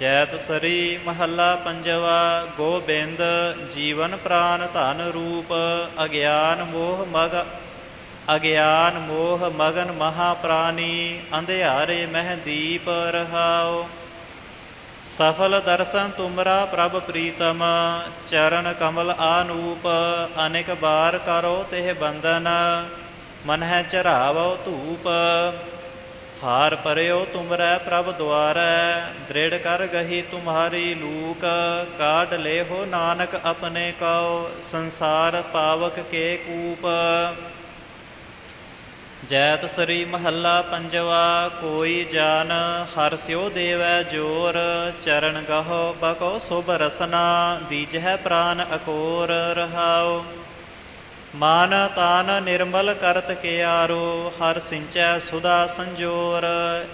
ਜੈਤ ਸਰੀ ਮਹੱਲਾ ਪੰਜਵਾ, ਗੋਬਿੰਦ ਜੀਵਨ ਪ੍ਰਾਨ ਧਨ ਰੂਪ, ਅਗਿਆਨ ਮੋਹ ਮਗ, ਅਗਿਆਨ ਮੋਹ ਮਗਨ ਮਹਾ ਪ੍ਰਾਨੀ, ਅੰਧਿਆਰੇ ਮਹਿ ਦੀਪ ਰਹਾਓ ਸਫਲ ਦਰਸ਼ਨ ਤੁਮਰਾ ਪ੍ਰਭ ਪ੍ਰੀਤਮ, ਚਰਨ ਕਮਲ ਆਨੂਪ, ਅਨੇਕ ਬਾਰ ਕਰੋ ਤਿਹ ਬੰਦਨ ਮਨ ਹੈ ਚਰਾਵੋ ਧੂਪ। ਹਾਰ ਪਰਿਓ ਤੁਮਰੈ ਪ੍ਰਭ ਦੁਆਰੈ, ਦ੍ਰਿੜ ਕਰ ਗਹੀ ਤੁਮਹਾਰੀ ਲੂਕ, ਕਾਢ ਲੇਹੋ ਨਾਨਕ ਆਪਣੇ ਕਉ, ਸੰਸਾਰ ਪਾਵਕ ਕੇ ਕੂਪ। ਜੈਤ ਸ੍ਰੀ ਮਹੱਲਾ ਪੰਜਵਾ, ਕੋਈ ਜਾਨ ਹਰ ਸਿਓ ਦੇਵੈ ਜੋਰ, ਚਰਨ ਗਹੋ ਬਕੋ ਸੁਭ ਰਸਨਾ, ਦੀਜਹਿ ਪ੍ਰਾਨ ਅਕੋਰ ਰਹਾਓ ਮਾਨ ਤਾਨ ਨਿਰਮਲ ਕਰਤ ਕਿਆਰੋ, ਹਰ ਸਿੰਚੈ ਸੁਦਾ ਸੰਜੋਰ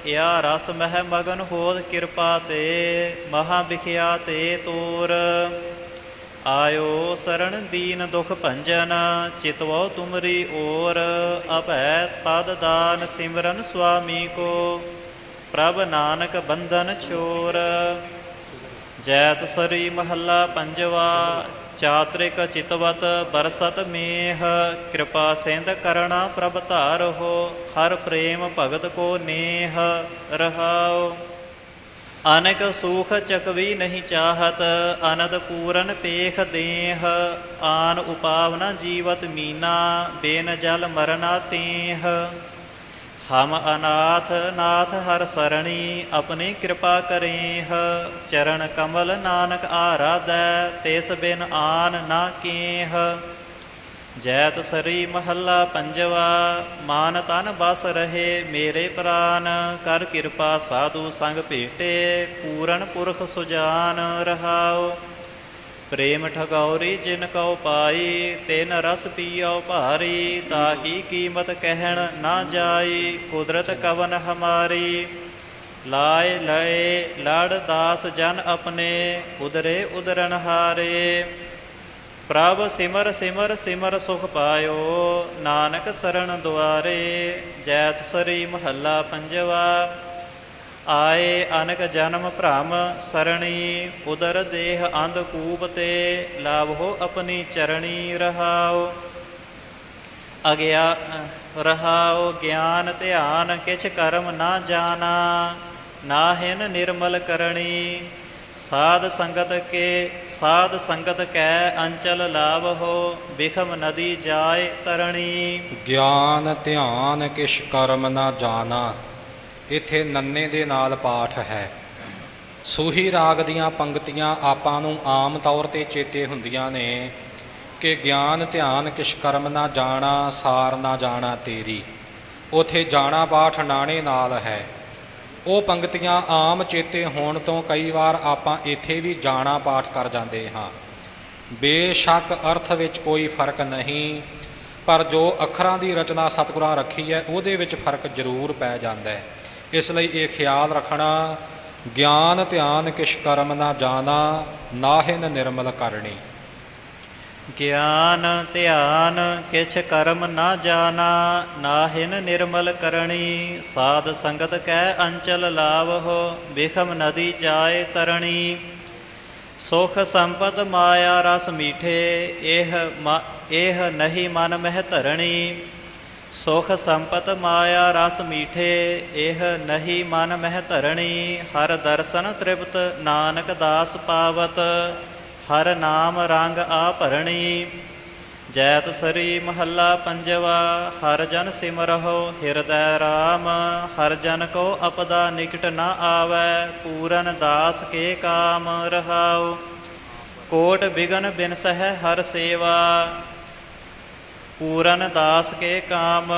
ਇਆ ਰਸ ਮਹਿ ਮਗਨ ਹੋਦ ਕਿਰਪਾ ਤੇ, ਮਹਾ ਬਿਖਿਆ ਤੇ ਤੋਰ। ਆਇਓ ਸਰਣ ਦੀਨ ਦੁਖ ਭੰਜਨ ਚਿਤਵੋ ਤੁਮਰੀ ਓਰ ਅਭੈ ਪਦ ਦਾਨ ਸਿਮਰਨ ਸੁਆਮੀ ਕੋ। ਪ੍ਰਭ ਨਾਨਕ ਬੰਧਨ ਛੋਰ, ਜੈਤ ਸਰੀ ਮਹੱਲਾ ਪੰਜਵਾ ਚਾਤ੍ਰਿਕ ਚਿਤਵਤ ਬਰਸਤ ਮੇਹ, ਕਿਰਪਾ ਸਿੰਧ ਕਰਣਾ ਪ੍ਰਭ ਧਾਰੋ ਹਰ ਪ੍ਰੇਮ ਭਗਤ ਕੋ ਨੇਹ ਰਹਾਓ ਅਨਕ ਸੂਖ ਚਕਵੀ ਨਹੀਂ ਚਾਹਤ, ਅਨੰਦ ਪੂਰਨ ਪੇਖ ਦੇਹ, ਆਨ ਉਪਾਵਨਾ ਜੀਵਤ ਮੀਨਾ, ਬੇਨ ਜਲ ਮਰਨਾ ਤੇਹ। ਹਮ ਅਨਾਥ ਨਾਥ ਹਰ ਸਰਣੀ, ਆਪਣੀ ਕਿਰਪਾ ਕਰੇਹ। ਚਰਨ ਕਮਲ ਨਾਨਕ ਆਰਾਧੈ, ਤੇਸ ਬਿਨ ਆਨ ਨਾ ਕੀਹ। ਜੈਤ ਸਰੀ ਮਹੱਲਾ ਪੰਜਵਾ, ਮਾਨ ਤਨ ਬਸ ਰਹੇ ਮੇਰੇ ਪ੍ਰਾਨ। ਕਰ ਕਿਰਪਾ ਸਾਧੂ ਸੰਗ ਭੇਟੇ, ਪੂਰਨ ਪੁਰਖ ਸੁਜਾਨ ਰਹਾਓ ਪ੍ਰੇਮ ਠਗੌਰੀ ਜਿਨ ਕਉ ਪਾਈ, ਤਿਨ ਰਸ ਪੀਓ ਭਾਰੀ ਤਾ ਤਾਕੀ ਕੀਮਤ ਕਹਿਣ ਨਾ ਜਾਈ, ਕੁਦਰਤ ਕਵਨ ਹਮਾਰੀ। ਲਾਏ ਲਏ ਲੜ ਦਾਸ ਜਨ ਆਪਣੇ, ਉਦਰੇ ਉਦਰਨ ਹਾਰੇ। ਪ੍ਰਭ ਸਿਮਰ ਸਿਮਰ ਸਿਮਰ ਸੁਖ ਪਾਇਓ, ਨਾਨਕ ਸਰਣ ਦੁਆਰੇ, ਜੈਤ ਸਰੀ ਮਹੱਲਾ ਪੰਜਵਾ। ਆਏ ਅਨਕ ਜਨਮ ਭ੍ਰਮ ਸਰਣੀ, ਉਦਰ ਦੇਹ ਅੰਧ ਕੂਪ ਤੇ ਲਾਭੋ ਆਪਣੀ ਚਰਣੀ ਰਹਾਓ। ਅਗਿਆ ਰਹਾਓ ਗਿਆਨ ਧਿਆਨ, ਕਿਛ ਕਰਮ ਨਾ ਜਾਣਾ, ਨਾਹਿਨ ਨਿਰਮਲ ਕਰਣੀ। ਸਾਧ ਸੰਗਤ ਕੇ, ਸਾਧ ਸੰਗਤ ਕੈ ਅੰਚਲ ਲਾਭ ਹੋ ਬਿਖਮ ਨਦੀ ਜਾਏ ਤਰਣੀ। ਗਿਆਨ ਧਿਆਨ ਕਿਛ ਕਰਮ ਨਾ ਜਾਣਾ ਇੱਥੇ ਨੰਨੇ ਦੇ ਨਾਲ ਪਾਠ ਹੈ। ਸੂਹੀ ਰਾਗ ਦੀਆਂ ਪੰਕਤੀਆਂ ਆਪਾਂ ਨੂੰ ਆਮ ਤੌਰ ਤੇ ਚੇਤੇ ਹੁੰਦੀਆਂ ਨੇ ਕਿ ਗਿਆਨ, ਧਿਆਨ ਕਿਛ ਕਰਮ ਨਾ ਜਾਣਾ, ਸਾਰ ਨਾ ਜਾਣਾ ਤੇਰੀ। ਉਥੇ ਜਾਣਾ ਪਾਠ ਨਾਣੇ ਨਾਲ ਹੈ। ਉਹ ਪੰਕਤੀਆਂ ਆਮ ਚੇਤੇ ਹੋਣ ਤੋਂ ਕਈ ਵਾਰ ਆਪਾਂ ਇੱਥੇ ਵੀ ਜਾਣਾ ਪਾਠ ਕਰ ਜਾਂਦੇ ਹਾਂ। ਬੇਸ਼ੱਕ ਅਰਥ ਵਿੱਚ ਕੋਈ ਫ਼ਰਕ ਨਹੀਂ, ਪਰ ਜੋ ਅੱਖਰਾਂ ਦੀ ਰਚਨਾ ਸਤਿਗੁਰਾਂ ਰੱਖੀ ਹੈ, ਉਹਦੇ ਵਿੱਚ ਫ਼ਰਕ ਜ਼ਰੂਰ ਪੈ ਜਾਂਦਾ ਹੈ। ਇਸ ਲਈ ਇਹ ਖਿਆਲ ਰੱਖਣਾ, ਗਿਆਨ ਧਿਆਨ ਕਿਛ ਕਰਮ ਨਾ ਜਾਣਾ ਨਾਹਿਨ ਨਿਰਮਲ ਕਰਨੀ। ਗਿਆਨ ਧਿਆਨ ਕਿਛ ਕਰਮ ਨਾ ਜਾਣਾ ਨਾਹਿਨ ਨਿਰਮਲ ਕਰਣੀ ਸਾਧ ਸੰਗਤ ਕੈ ਅੰਚਲ ਲਾਵਹੁ, ਬਿਖਮ ਨਦੀ ਜਾਏ ਤਰਣੀ। ਸੁਖ ਸੰਪਤ ਮਾਇਆ ਰਸ ਮੀਠੇ, ਇਹ ਮ- ਇਹ ਨਹੀਂ ਮਨ ਮਹਿ ਧਰਣੀ। ਸੁਖ ਸੰਪਤ ਮਾਇਆ ਰਸ ਮੀਠੇ, ਇਹ ਨਹੀਂ ਮਨ ਮਹਿ ਧਰਣੀ, ਹਰ ਦਰਸ਼ਨ ਤ੍ਰਿਪਤ ਨਾਨਕ ਦਾਸ ਪਾਵਤ, ਹਰ ਨਾਮ ਰੰਗ ਆ ਭਰਣੀ। ਜੈਤ ਸਰੀ ਮਹੱਲਾ ਪੰਜਵਾ, ਹਰ ਜਨ ਸਿਮਰਹੁ ਹਿਰਦੈ ਰਾਮ, ਹਰ ਜਨ ਕੋ ਅਪਦਾ ਨਿਕਟ ਨਾ ਆਵੈ, ਪੂਰਨ ਦਾਸ ਕੇ ਕਾਮ ਰਹਾਉ। ਕੋਟ ਬਿਗਨ ਬਿਨਸਹਿ ਹਰ ਸੇਵਾ ਪੂਰਨ ਦਾਸ ਕੇ ਕਾਮ,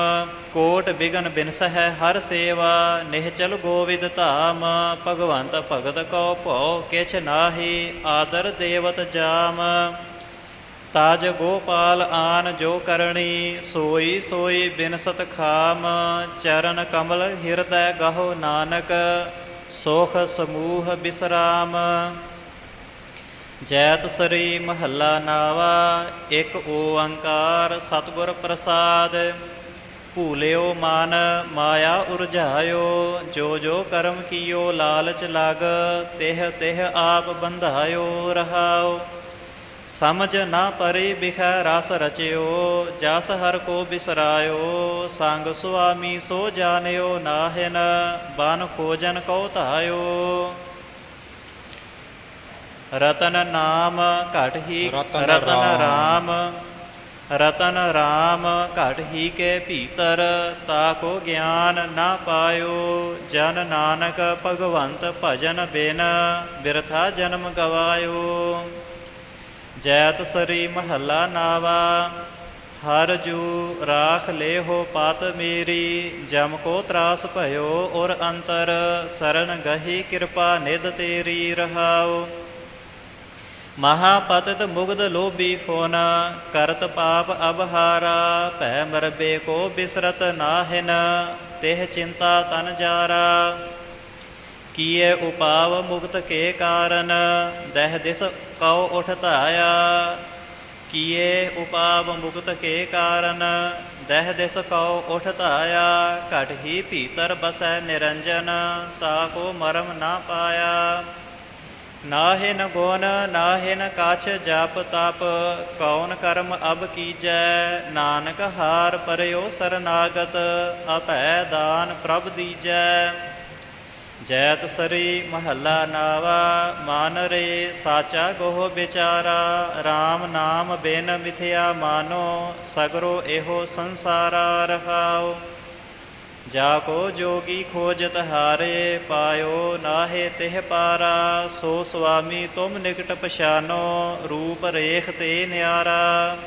ਕੋਟ ਬਿਗਨ ਬਿਨਸਹਿ ਹਰ ਸੇਵਾ ਨਿਹਚਲ ਗੋਵਿੰਦ ਧਾਮ, ਭਗਵੰਤ ਭਗਤ ਕੋ ਭਉ ਕਿਛ ਨਾਹੀ, ਆਦਰ ਦੇਵਤ ਜਾਮ। ਤਾਜ ਗੋਪਾਲ ਆਨ ਜੋ ਕਰਣੀ, ਸੋਈ ਸੋਈ ਬਿਨਸਤ ਖਾਮ, ਚਰਨ ਕਮਲ ਹਿਰਦੈ ਗਹੋ ਨਾਨਕ, ਸੋਖ ਸਮੂਹ ਬਿਸਰਾਮ। ਜੈਤ ਸਰੀ ਮਹੱਲਾ ਨਾਵਾ, ਇੱਕ ਓੰਕਾਰ ਸਤਿਗੁਰ ਪ੍ਰਸਾਦ। ਭੂਲਿਓ ਮਨ, ਮਾਇਆ ਉਰਝਾਇਓ, ਜੋ ਜੋ ਕਰਮ ਕੀਓ ਲਾਲਚ ਲਗ, ਤਿਹ ਤਿਹ ਆਪ ਬੰਧਾਇਓ ਰਹਾਓ। ਸਮਝ ਨਾ ਪਰੇ ਬਿਖੈ ਰਸ ਰਚਿਓ, ਜਸ ਹਰ ਕੋ ਬਿਸਰਾਇਓ। ਸੰਗ ਸੁਆਮੀ ਸੋ ਜਾਣਿਓ ਨਾਹਿਨ, ਬਨ ਖੋਜਨ ਕਉ ਧਾਇਓ। ਰਤਨ ਨਾਮ ਘਟ ਹੀ ਰਤਨ ਰਾਮ। ਰਤਨ ਰਾਮ ਘਟ ਹੀ ਕੇ ਭੀਤਰ ਤਾ ਕੋ ਗਿਆਨ ਨਾ ਪਾਇਓ। ਜਨ ਨਾਨਕ ਭਗਵੰਤ ਭਜਨ ਬਿਨ ਬਿਰਥਾ ਜਨਮ ਗਵਾਇਓ। ਜੈਤ ਸਰੀ ਮਹੱਲਾ ਨਾਵਾ ਹਰ ਜੂ ਰਾਖ ਲੇਹੋ ਪਤ ਮੇਰੀ। ਜਮ ਕੋ ਤਰਾਸ ਭਇਓ ਔਰ ਅੰਤਰ ਸਰਣ ਗਹੀ ਕਿਰਪਾ ਨਿਧ ਤੇਰੀ ਰਹਾਓ। ਮਹਾਪਤਿਤ ਮੁਗਧ ਲੋਭੀ ਫੋਨ, ਕਰਤ ਪਾਪ ਅਬਹਾਰਾ ਭੈ ਮਰਬੇ ਕੋ ਬਿਸਰਤ ਨਾਹਿਨ, ਤਿਹ ਚਿੰਤਾ ਤਨ ਜਾਰਾ। ਕੀਏ ਉਪਾਵ ਮੁਕਤ ਕੇ ਕਾਰਨ, ਦਹਿ ਦਿਸ ਕਉ ਉਠ ਧਾਇਆ। ਕੀਏ ਉਪਾਵ ਮੁਕਤ ਕੇ ਕਾਰਨ, ਦਹਿ ਦਿਸ ਕਉ ਉਠ ਧਾਇਆ। ਘਟ ਹੀ ਭੀਤਰ ਬਸੈ ਨਿਰੰਜਨ, ਤਾ ਕੋ ਮਰਮ ਨਾ ਪਾਇਆ। ਨਾਹਿਨ ਗੁਣ ਨਾਹਿਨ ਕਛ ਜਪ ਤਪ, ਕੌਣ ਕਰਮ ਅਬ ਕੀਜੈ? ਨਾਨਕ ਹਾਰ ਪਰਿਓ ਸਰਨਾਗਤ ਅਭੈ ਦਾਨ ਪ੍ਰਭ ਦੀਜੈ। ਜੈਤ ਸਰੀ ਮਹੱਲਾ ਨਾਵਾ, ਮਨ ਰੇ ਸਾਚਾ ਗੋਹ ਵਿਚਾਰਾ। RAM ਨਾਮ ਬਿਨ ਮਿਥਿਆ ਮਾਨੋ, ਸਗਰੋ ਇਹੋ ਸੰਸਾਰਾ ਰਹਾਓ ਜਾ ਕੋ ਜੋਗੀ ਖੋਜਤ ਹਾਰੇ ਪਾਇਓ ਨਾਹੇ ਤਿਹ ਪਾਰਾ, ਸੋ ਸੁਆਮੀ ਤੁਮ ਨਿਕਟ ਪਛਾਨੋ, ਰੂਪ ਰੇਖ ਤੇ ਨਿਆਰਾ।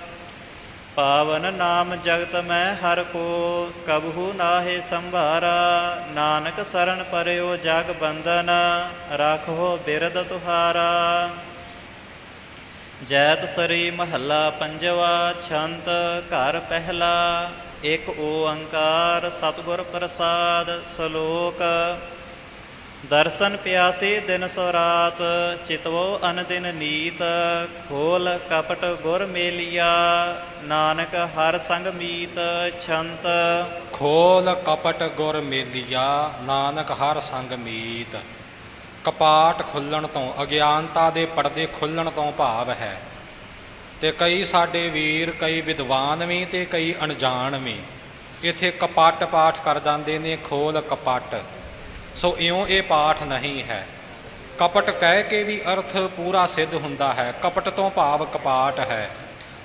ਪਾਵਨ ਨਾਮ ਜਗਤ ਮੈਂ ਹਰ ਕੋ, ਕਬਹੂ ਨਾਹੇ ਸੰਭਾਰਾ। ਨਾਨਕ ਸਰਣ ਪਰਿਓ ਜਗ ਬੰਦਨ ਰਾਖੋ ਬਿਰਦ ਤੁਹਾਰਾ। ਜੈਤ ਸਰੀ ਮਹੱਲਾ ਪੰਜਵਾ, ਛੰਤ ਘਰ ਪਹਿਲਾ। ਇੱਕ ਓੰਕਾਰ ਸਤਿਗੁਰ ਪ੍ਰਸਾਦ ਸ਼ਲੋਕ। ਦਰਸ਼ਨ ਪਿਆਸੇ ਦਿਨ ਸੋ ਰਾਤ, ਚਿਤਵੋ ਅਨ ਦਿਨ ਨੀਤ। ਖੋਲ ਕਪਟ ਗੁਰ ਮੇਲਿਆ, ਨਾਨਕ ਹਰ ਸੰਗ ਮੀਤ ਛੰਤ। ਖੋਲ ਕਪਟ ਗੁਰ ਮੇਲਿਆ, ਨਾਨਕ ਹਰ ਸੰਗ ਮੀਤ। ਕਪਾਟ ਖੁੱਲਣ ਤੋਂ, ਅਗਿਆਨਤਾ ਦੇ ਪਰਦੇ ਖੁੱਲਣ ਤੋਂ ਭਾਵ ਹੈ। ਤੇ ਕਈ ਸਾਡੇ ਵੀਰ, ਕਈ ਵਿਦਵਾਨ ਵੀ ਤੇ ਕਈ ਅਣਜਾਣ ਵੀ ਇੱਥੇ ਕਪਟ ਪਾਠ ਕਰ ਜਾਂਦੇ ਨੇ, ਖੋਲ ਕਪਟ। ਸੋ ਇਉਂ ਇਹ ਪਾਠ ਨਹੀਂ ਹੈ। ਕਪਟ ਕਹਿ ਕੇ ਵੀ ਅਰਥ ਪੂਰਾ ਸਿੱਧ ਹੁੰਦਾ ਹੈ, ਕਪਟ ਤੋਂ ਭਾਵ ਕਪਾਟ ਹੈ।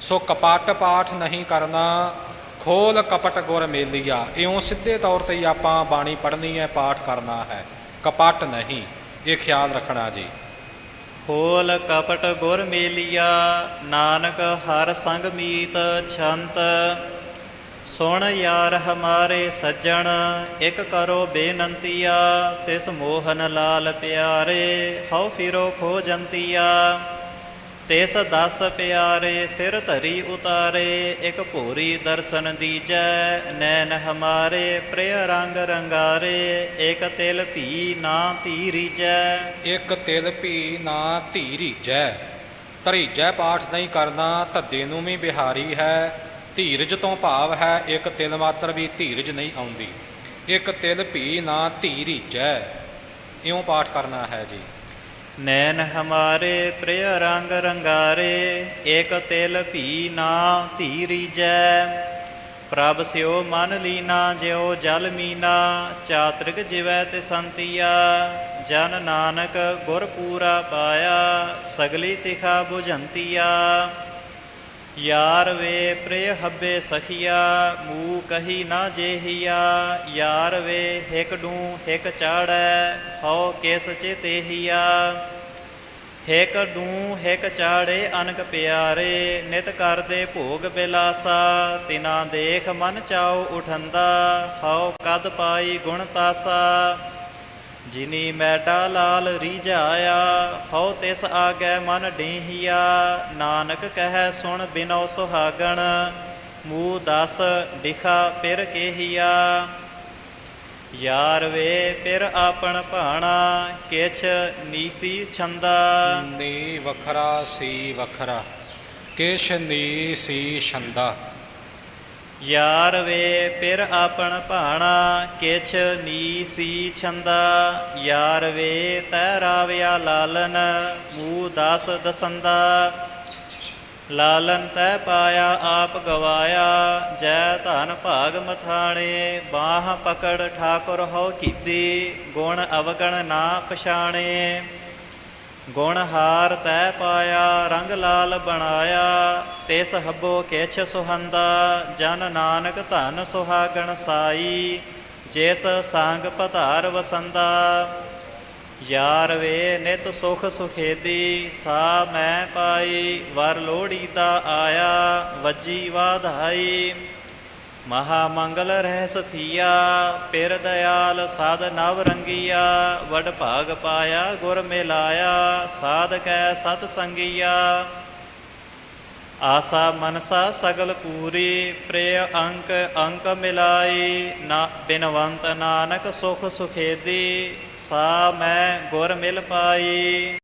ਸੋ ਕਪਟ ਪਾਠ ਨਹੀਂ ਕਰਨਾ, ਖੋਲ ਕਪਟ ਗੁਰ ਮੇਲਿਆ। ਇਉਂ ਸਿੱਧੇ ਤੌਰ ਤੇ ਆਪਾਂ ਬਾਣੀ ਪੜ੍ਹਨੀ ਹੈ, ਪਾਠ ਕਰਨਾ ਹੈ। ਕਪਟ ਨਹੀਂ, ਇਹ ਖਿਆਲ ਰੱਖਣਾ ਜੀ। ਖੋਲ ਕਪਟ ਗੁਰ ਮੇਲਿਆ, ਨਾਨਕ ਹਰ ਸੰਗ ਮੀਤ ਛੰਤ। ਸੁਣ ਯਾਰ ਹਮਾਰੇ ਸੱਜਣ, ਇਕ ਕਰੋ ਬੇਨੰਤੀਆ, ਤਿਸ ਮੋਹਨ ਲਾਲ ਪਿਆਰੇ, ਹਉ ਫਿਰੋ ਖੋਜੰਤੀਆ ਤਿਸ ਦਸ ਪਿਆਰੇ ਸਿਰ ਧਰੀ ਉਤਾਰੇ, ਇਕ ਭੋਰੀ ਦਰਸ਼ਨ ਦੀਜੈ, ਨੈਣ ਹਮਾਰੇ, ਪ੍ਰਿਯ ਰੰਗ ਰੰਗਾਰੇ, ਇਕ ਤਿਲ ਭੀ ਨਾ ਧੀਰੀਜੈ। ਇੱਕ ਤਿਲ ਭੀ ਨਾ ਧੀਰੀਜੈ, ਧਰੀਜੈ ਪਾਠ ਨਹੀਂ ਕਰਨਾ, ਧੱਦੇ ਨੂੰ ਵੀ ਬਿਹਾਰੀ ਹੈ। ਧੀਰਜ ਤੋਂ ਭਾਵ ਹੈ, ਇੱਕ ਤਿਲ ਮਾਤਰ ਵੀ ਧੀਰਜ ਨਹੀਂ ਆਉਂਦੀ। ਇੱਕ ਤਿਲ ਭੀ ਨਾ ਧੀਰੀਜੈ, ਇਉਂ ਪਾਠ ਕਰਨਾ ਹੈ ਜੀ। ਨੈਣ ਹਮਾਰੇ ਪ੍ਰਿਯ ਰੰਗ ਰੰਗਾਰੇ, ਏਕ ਤਿਲ ਭੀ ਨਾ ਧੀਰੀ ਜੈ। ਪ੍ਰਭ ਸਿਓ ਮਨ ਲੀਨਾ, ਜਿਉ ਜਲ ਮੀਨਾ, ਚਾਤ੍ਰਿਕ ਜਿਵੈ ਤੇ ਸੰਤੀਆ। ਜਨ ਨਾਨਕ ਗੁਰ ਪੂਰਾ ਪਾਇਆ, ਸਗਲੀ ਤਿਖਾ 부ਝੰਤੀਆ ਯਾਰ ਵੇ ਪ੍ਰਿਯ ਹੱਬੇ ਸਖੀਆ ਮੂ ਕਹੀ ਨਾ ਜੇਹੀਆ, ਯਾਰ ਵੇ ਹਿਕ ਡੂ ਹਿਕ ਚਾੜੈ, ਹਉ ਕਿਸ ਚਿਤੇਹੀਆ। ਹਿਕ ਡੂ ਹਿਕ ਚਾੜੇ ਅਨਕ ਪਿਆਰੇ, ਨਿਤ ਕਰਦੇ ਭੋਗ ਬਿਲਾਸਾ, ਤਿਨਾ ਦੇਖ ਮਨ ਚਾਉ ਉਠੰਦਾ, ਹਉ ਕਦ ਪਾਈ ਗੁਣ ਤਾਸਾ। ਜਿਨੀ ਮੈਡਾ ਲਾਲ ਰੀਝਾਇਆ, ਹਉ ਤਿਸ ਆਗੈ ਮਨ ਡੀਹੀਆ। ਨਾਨਕ ਕਹੈ, ਸੁਣ ਬਿਨੋ ਸੁਹਾਗਣ, ਮੂਹ ਦਸ ਡਿਖਾ ਪਿਰ ਕੇਹੀਆ। ਯਾਰ ਵੇ ਪਿਰ ਆਪਣ ਭਾਣਾ, ਕਿਛ ਨੀਸੀ ਛੰਦਾ। ਨੀ ਵਖਰਾ ਸੀ ਵਖਰਾ, ਕਿਛ ਨੀ ਸੀ ਛੰਦਾ। ਯਾਰ ਵੇ ਪਿਰ ਆਪਣ ਭਾਣਾ ਕਿਛ ਨੀ ਛੰਦਾ। ਯਾਰ ਵੇ ਤੈ ਰਾਵਿਆ ਲਾਲਨ, ਮੂਹ ਦਸ ਦਸੰਦਾ। ਲਾਲਨ ਤੈ ਪਾਇਆ, ਆਪ ਗਵਾਇਆ। ਜੈ ਧਨ ਭਾਗ ਮਥਾਣੇ, ਬਾਹ ਪਕੜ ਠਾਕੁਰ ਹੋ ਕੀਤੀ। ਗੁਣ ਅਵਗਣ ਨਾ ਪਛਾਣੇ। ਗੁਣ ਹਾਰ ਤੈ ਪਾਇਆ, ਰੰਗ ਲਾਲ ਬਣਾਇਆ ਤਿਸ ਹੱਬੋ ਕਿਛ ਸੁਹੰਦਾ, ਜਨ ਨਾਨਕ ਧਨ ਸੁਹਾਗਣ ਸਾਈ, ਜਿਸ ਸੰਗ ਪਧਾਰ ਵਸੰਦਾ। ਯਾਰ ਵੇ ਨਿਤ ਸੁਖ ਸੁਖੇਦੀ, ਸਾ ਮੈਂ ਪਾਈ, ਵਰ ਲੋੜੀ ਦਾ ਆਇਆ, ਵੱਜੀ ਵਾਧਾਈ। ਮਹਾ ਮੰਗਲ ਰਹਿ ਸਥੀਆ, ਪਿਰ ਦਿਆਲ ਸਾਧ ਨਵ ਰੰਗੀਆ, ਵਡ ਭਾਗ ਪਾਇਆ, ਗੁਰ ਮਿਲਾਇਆ, ਸਾਧ ਕੈ ਸਤ ਸੰਗੀਆ। ਆਸਾ ਮਨਸਾ ਸਗਲ ਪੂਰੀ, ਪ੍ਰਿਯ ਅੰਕ ਅੰਕ ਮਿਲਾਈ, ਨਾ ਬਿਨਵੰਤ ਨਾਨਕ ਸੁਖ ਸੁਖੇਦੀ, ਸਾ ਮੈਂ ਗੁਰ ਮਿਲ ਪਾਈ।